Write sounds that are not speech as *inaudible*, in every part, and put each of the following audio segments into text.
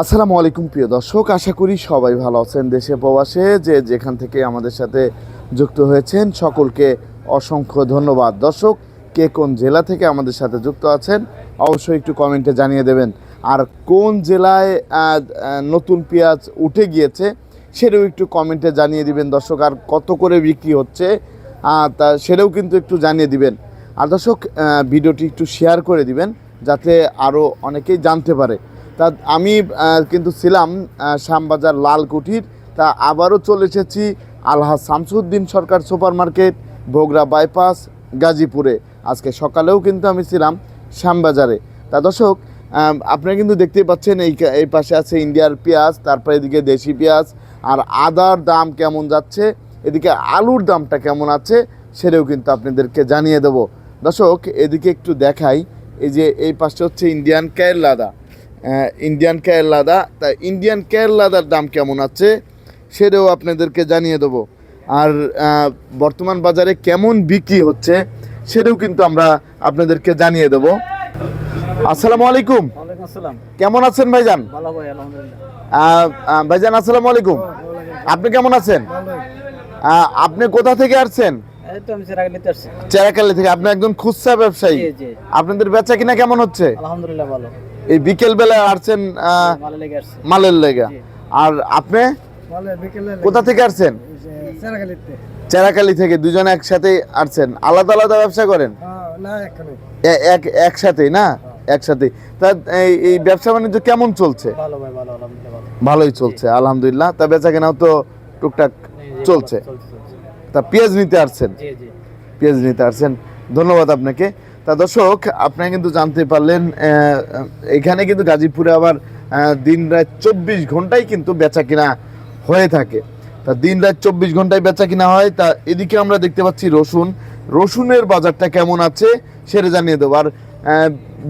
আসসালামু আলাইকুম প্রিয় দর্শক, আশা করি সবাই ভালো আছেন দেশে প্রবাসে। যে যেখান থেকে আমাদের সাথে যুক্ত হয়েছেন, সকলকে অসংখ্য ধন্যবাদ। দর্শক, কে কোন জেলা থেকে আমাদের সাথে যুক্ত আছেন, অবশ্যই একটু কমেন্টে জানিয়ে দেবেন। আর কোন জেলায় নতুন পেঁয়াজ উঠে গিয়েছে, সেটাও একটু কমেন্টে জানিয়ে দিবেন। দর্শক, আর কত করে বিক্রি হচ্ছে তা সেটাও কিন্তু একটু জানিয়ে দিবেন। আর দর্শক ভিডিওটি একটু শেয়ার করে দিবেন, যাতে আরও অনেকেই জানতে পারে। তা আমি কিন্তু ছিলাম শ্যামবাজার লালকুঠির। তা আবারও চলে এসেছি Alhaj Shamsuddin Sarkar super market Bogura bypass, গাজীপুরে। আজকে সকালেও কিন্তু আমি ছিলাম শ্যামবাজারে। তা দর্শক আপনারা কিন্তু দেখতেই পাচ্ছেন এই এই পাশে আছে ইন্ডিয়ার পেঁয়াজ, তারপরে এদিকে দেশি পেঁয়াজ, আর আদার দাম কেমন যাচ্ছে, এদিকে আলুর দামটা কেমন আছে, সেটাও কিন্তু আপনাদেরকে জানিয়ে দেব। দর্শক, এদিকে একটু দেখাই, এই যে এই পাশে হচ্ছে ইন্ডিয়ান কেরলাদা। ইন্ডিয়ান কেরলাদা তা ইন্ডিয়ান কেরলাদার দাম কেমন আছে সেটাও আপনাদেরকে জানিয়ে দেবো। আর বর্তমান বাজারে কেমন বিক্রি হচ্ছে সেটাও কিন্তু আমরা আপনাদেরকে জানিয়ে দেবো। আসসালামু আলাইকুম। কেমন আছেন ভাইজান? ভাইজান আসসালামু আলাইকুম। আপনি কেমন আছেন? আপনি কোথা থেকে আসছেন? চেরাকালি থেকে। আপনি একজন খুচরা ব্যবসায়ী। আপনাদের বেচা কিনা কেমন হচ্ছে? আলহামদুলিল্লাহ ভালো। এই বিকেল বেলা আসছেন মালের লেগা আর আপনি? কোথা থেকে আসছেন? চেরাকালি থেকে দুজন একসাথে আসছেন। আলাদা আলাদা ব্যবসা করেন? না এক একসাথেই না? একসাথে তা এই ব্যবসা বাণিজ্য কেমন চলছে? ভালো ভাই ভালো আলহামদুলিল্লাহ ভালো। ভালোই চলছে আলহামদুলিল্লাহ। তা বেচা কেনাও তো টুকটাক চলছে। তা পেঁয়াজ নিতে আসছেন? জি জি। পেঁয়াজ নিতে আসছেন। ধন্যবাদ আপনাকে। তা দর্শক, আপনারা কিন্তু জানতে পারলেন এখানে কিন্তু গাজীপুরে আবার দিন রাত চব্বিশ ঘন্টাই কিন্তু বেচা কিনা হয়ে থাকে। তা দিন রাত চব্বিশ ঘন্টায় বেচা কিনা হয়, তা এদিকে আমরা দেখতে পাচ্ছি রসুন। রসুনের বাজারটা কেমন আছে সেটা জানিয়ে দেবো। আর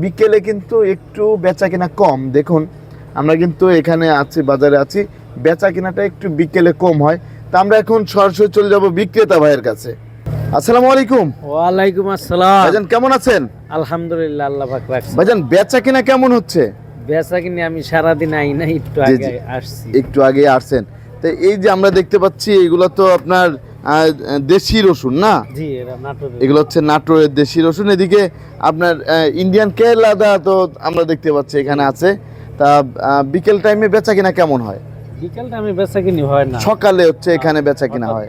বিকেলে কিন্তু একটু বেচা কিনা কম। দেখুন, আমরা কিন্তু এখানে আছি, বাজারে আছি। বেচা কিনাটা একটু বিকেলে কম হয়। তা আমরা এখন সরাসরি চলে যাব বিক্রেতা ভাইয়ের কাছে। আসসালামু আলাইকুম। ওয়ালাইকুম আসসালাম। ভাইজান কেমন আছেন? আলহামদুলিল্লাহ আল্লাহ পাক রাখছে। ভাইজান বেচা কিনা কেমন হচ্ছে? বেচা কিনে আমি সারাদিন আই না একটু আগে আসছি। একটু আগে আসছেন। তো এই যে আমরা দেখতে পাচ্ছি এগুলো তো আপনার দেশি রসুন না? এগুলো হচ্ছে নাটোরের দেশি রসুন। এদিকে আপনার ইন্ডিয়ান কেরালাদা তো আমরা দেখতে পাচ্ছি এখানে আছে। তা বিকেল টাইমে বেচা কিনা কেমন হয়? বিকেলটা আমি বেচা কিনি হয় না। সকালে হচ্ছে এখানে বেচা কিনা হয়।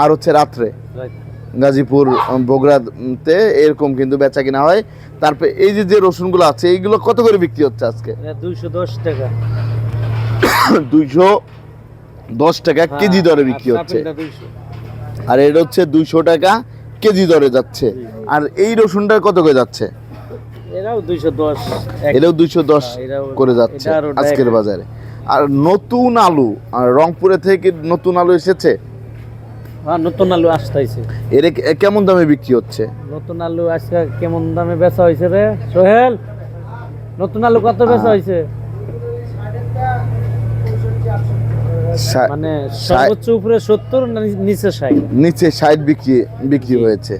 আর হচ্ছে রাত্রে। রাত- গাজীপুর বগুড়াতে এরকম কিন্তু বেচা কিনা হয়। তারপরে এই যে যে রসুনগুলো আছে এইগুলো কত করে বিক্রি হচ্ছে আজকে? দুইশো দশ টাকা। *coughs* দুইশো দশ টাকা কেজি দরে বিক্রি হ্যাঁ, হচ্ছে আর এটা হচ্ছে দুইশো টাকা কেজি দরে যাচ্ছে। আর এই রসুনটা কত করে যাচ্ছে? এটাও দুইশো দশ হ্যাঁ, করে যাচ্ছে আজকের বাজারে। আর নতুন আলু আর রংপুরে থেকে নতুন আলু এসেছে? হ্যাঁ নতুন আলু আসতেছে। এর কেমন দামে বিক্রি হচ্ছে? নতুন আলু আজকে কেমন দামে বেচা হয়েছে রে? সোহেল নতুন আলু কত বেচা হয়েছে? মানে সর্বোচ্চ উপরে সত্তর নিচে ষাট? নিচে ষাট বিক্রি বিক্রি হয়েছে।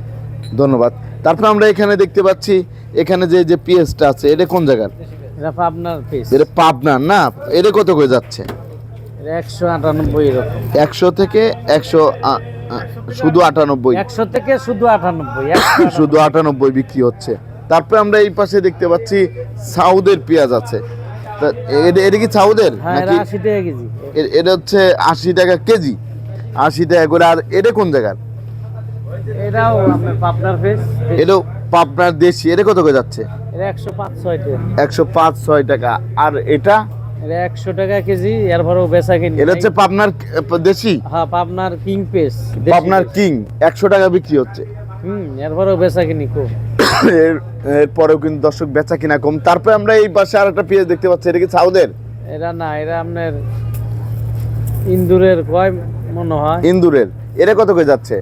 ধন্যবাদ। তারপর আমরা এখানে দেখতে পাচ্ছি এখানে যে যে পিএসটা আছে এটা কোন জায়গার? এটা আপনার পিস এটা পাবনার না? এটা কত করে যাচ্ছে? একশো আটানব্বই এরকম। একশো থেকে একশো শুধু আটানব্বই। একশো থেকে শুধু আটানব্বই শুধু আটানব্বই বিক্রি হচ্ছে। তারপরে আমরা এই পাশে দেখতে পাচ্ছি সাউদের পেঁয়াজ আছে। এটা কি সাউদের হ্যাঁ নাকি? এটা কেজি। এটা হচ্ছে আশি টাকা কেজি। আশি টাকা করে আর এটা কোন জায়গার? এটাও পাবনার ফেস। এটাও পাবনার দেশি। এটা কত করে যাচ্ছে? একশো পাঁচ ছয় টাকা। আর এটা? এটা একশো টাকা কেজি এরপরেও বেচা কিনি এটা হচ্ছে পাবনার দেশি? হ্যাঁ পাবনার কিং পেস পাবনার কিং একশো টাকা বিক্রি হচ্ছে। হুম এরপরেও বেচা কিনি *coughs* এর এরপরেও কিন্তু দর্শক বেচা কিনা কম। তারপরে আমরা এই পাশে আর একটা পেঁয়াজ দেখতে পাচ্ছি এটা কি সাউদের এরা না এরা আপনার ইন্দুরের কয় মনে হয়? ইন্দুরের। এটা কত করে যাচ্ছে?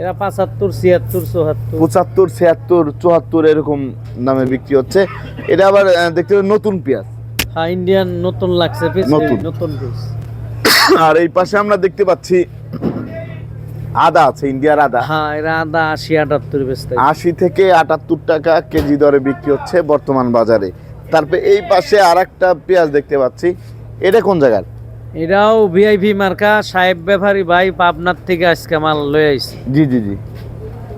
এরা পাঁচাত্তর ছিয়াত্তর চুয়াত্তর। পঁচাত্তর ছিয়াত্তর চুয়াত্তর এরকম দামে বিক্রি হচ্ছে। এটা আবার দেখতে নতুন পেঁয়াজ। হ্যাঁ ইন্ডিয়ান নতুন লাগছে পিস নতুন। নতুন পিস *coughs* আর এই পাশে আমরা দেখতে পাচ্ছি *coughs* আদা আছে ইন্ডিয়ার আদা। হ্যাঁ এরা আদা আশি আটাত্তর বেচতে আশি থেকে আটাত্তর টাকা কেজি দরে বিক্রি হচ্ছে বর্তমান বাজারে। তারপরে এই পাশে আর একটা পেঁয়াজ দেখতে পাচ্ছি। এটা কোন জায়গার? এটাও ভিআইপি মার্কা সাহেব ব্যাপারী ভাই পাবনার থেকে আজকে মাল লয়ে আইছে। জি জি জি।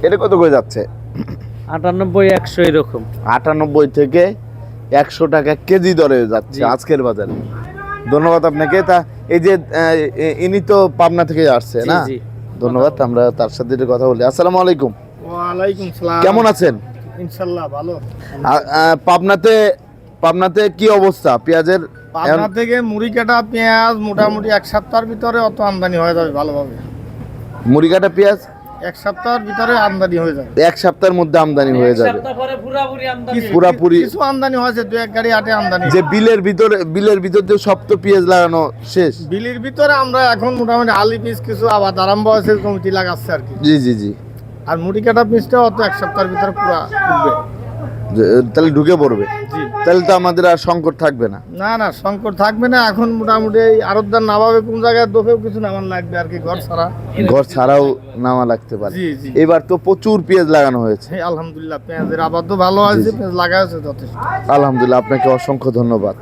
এটা কত করে যাচ্ছে? আটানব্বই একশো এরকম। আটানব্বই থেকে একশো টাকা কেজি দরে যাচ্ছে আজকের বাজারে। ধন্যবাদ আপনাকে। তা এই যে ইনি তো পাবনা থেকে আসছে না? ধন্যবাদ আমরা তার সাথে একটু কথা বলি। আসসালামু আলাইকুম। ওয়ালাইকুম সালাম। কেমন আছেন? ইনশাল্লাহ ভালো। পাবনাতে পাবনাতে কি অবস্থা? পেঁয়াজের পাবনা থেকে মুড়ি কাটা পেঁয়াজ মোটামুটি এক সপ্তাহের ভিতরে অত আমদানি হয়ে যাবে ভালোভাবে। মুড়ি কাটা পেঁয়াজ? এক সপ্তাহের ভিতরে আমদানি হয়ে যাবে। এক সপ্তাহের মধ্যে আমদানি হয়ে যাবে। পুরাপুরি কিছু- আমদানি হয়েছে দু এক গাড়ি আটে আমদানি যে বিলের ভিতরে বিলের ভিতর দিয়ে সব তো পেঁয়াজ লাগানো শেষ। বিলির ভিতরে আমরা এখন মোটামুটি আলি পিস কিছু আবার আরম্ভ হয়েছে কমিটি লাগাচ্ছে আর কি। জি জি জি। আর মুড়ি কাটা পিসটা অত এক সপ্তাহের ভিতরে পুরো তাহলে ঢুকে পড়বে। জি। তাহলে তো আমাদের আর সংকট থাকবে না। না না সংকট থাকবে না। এখন মোটামুটি এই আরবদার নামাবে কোন জায়গায় দোকেও কিছু নামান লাগবে আর কি ঘর ছাড়া। ঘর ছাড়াও নামা লাগতে পারে। জি জি। এবার তো প্রচুর পেঁয়াজ লাগানো হয়েছে। হ্যাঁ, আলহামদুলিল্লাহ পেঁয়াজের আবাদ তো ভালো আছে পেঁয়াজ লাগা আছে যথেষ্ট। আলহামদুলিল্লাহ আপনাকে অসংখ্য ধন্যবাদ।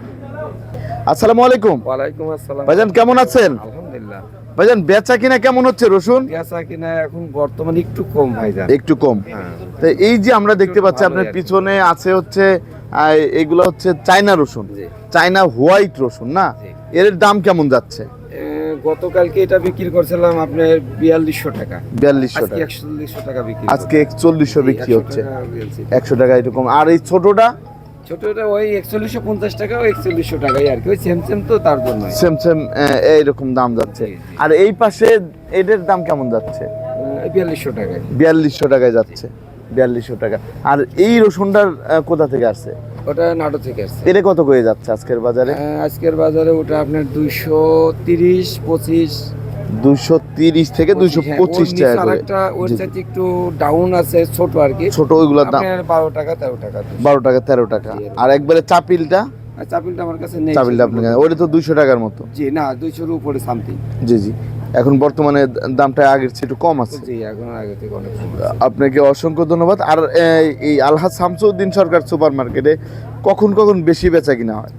আসসালামু আলাইকুম। ওয়ালাইকুম আসসালাম। ভাইজান কেমন আছেন? আলহামদুলিল্লাহ। ভাইজান বেচা কিনা কেমন হচ্ছে রসুন? বেচা কিনা এখন বর্তমানে একটু কম ভাইজান। একটু কম। হ্যাঁ। তো এই যে আমরা দেখতে পাচ্ছি আপনার পিছনে আছে হচ্ছে এগুলো হচ্ছে চায়না রসুন। জি। চায়না হোয়াইট রসুন না? এর দাম কেমন যাচ্ছে? গতকালকে এটা বিক্রি করছিলাম আপনার বিয়াল্লিশশো টাকা। বিয়াল্লিশশো টাকা। একচল্লিশশো টাকা বিক্রি আজকে একচল্লিশশো বিক্রি হচ্ছে। একশো টাকা এরকম। আর এই ছোটটা? ছোটটা ওই একচল্লিশশো পঞ্চাশ টাকা ওই একচল্লিশশো টাকাই আর কি। ওই সেম সেম তো তার জন্য সেম সেম এইরকম দাম যাচ্ছে। আর এই পাশে এদের দাম কেমন যাচ্ছে? বিয়াল্লিশশো টাকায়। বিয়াল্লিশশো টাকায় যাচ্ছে। বিয়াল্লিশশো টাকা। আর এই রসুনটার কোথা থেকে আসছে? ওটা নাটো থেকে আসছে। এটা কত করে যাচ্ছে আজকের বাজারে? আজকের বাজারে ওটা আপনার দুইশো তিরিশ পঁচিশ। দুইশো তিরিশ থেকে হ্যাঁ, পঁচিশ নিচে টাকা একটু ডাউন আছে ছোট আর কি। ছোট ওইগুলোর দাম। বারো টাকা তেরো টাকা। বারো টাকা তেরো টাকা। আর একবারে চাপিলটা? চাপিলটা আমার কাছে নেই চাপিলটা আপনার কাছে। ওটা তো দুইশো টাকার মতো। জি না দুইশোর উপরে সামথিং জি জি। এখন বর্তমানে দামটা আগের চেয়ে একটু কম আছে। আপনাকে অসংখ্য ধন্যবাদ। আর এই, এই আলহাজ শামসুদ্দিন সরকার সুপার মার্কেটে কখন কখন বেশি বেচা কিনা হয়?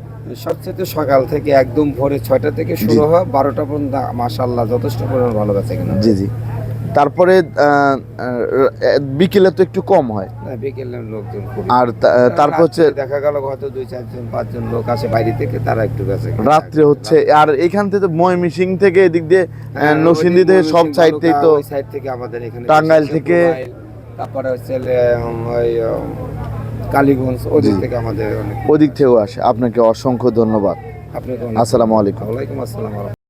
সবচেয়ে সকাল থেকে একদম ভোরে ছয়টা থেকে শুরু হয় বারোটা পর্যন্ত মাসাল্লাহ যথেষ্ট পরিমাণ ভালো বেচা কিনা জি জি। তারপরে বিকেলে তো একটু কম হয়। বিকেলে লোকজন আর তারপর হচ্ছে দেখা গেল হয়তো দুই চারজন পাঁচজন লোক আসে বাইরে থেকে তারা একটু গেছে। রাত্রে হচ্ছে আর এখান থেকে ময়মিসিং থেকে এদিক দিয়ে আহ, নরসিংদী থেকে সব সাইড থেকে তো সাইড থেকে আমাদের এখানে টাঙ্গাইল থেকে- তারপরে হচ্ছে ওই কালীগঞ্জ ওদিক থেকে আমাদের অনেক ওদিক থেকেও আসে। আপনাকে অসংখ্য ধন্যবাদ। আপনাকে আসসালামু আলাইকুম। ওয়ালাইকুম আসসালাম।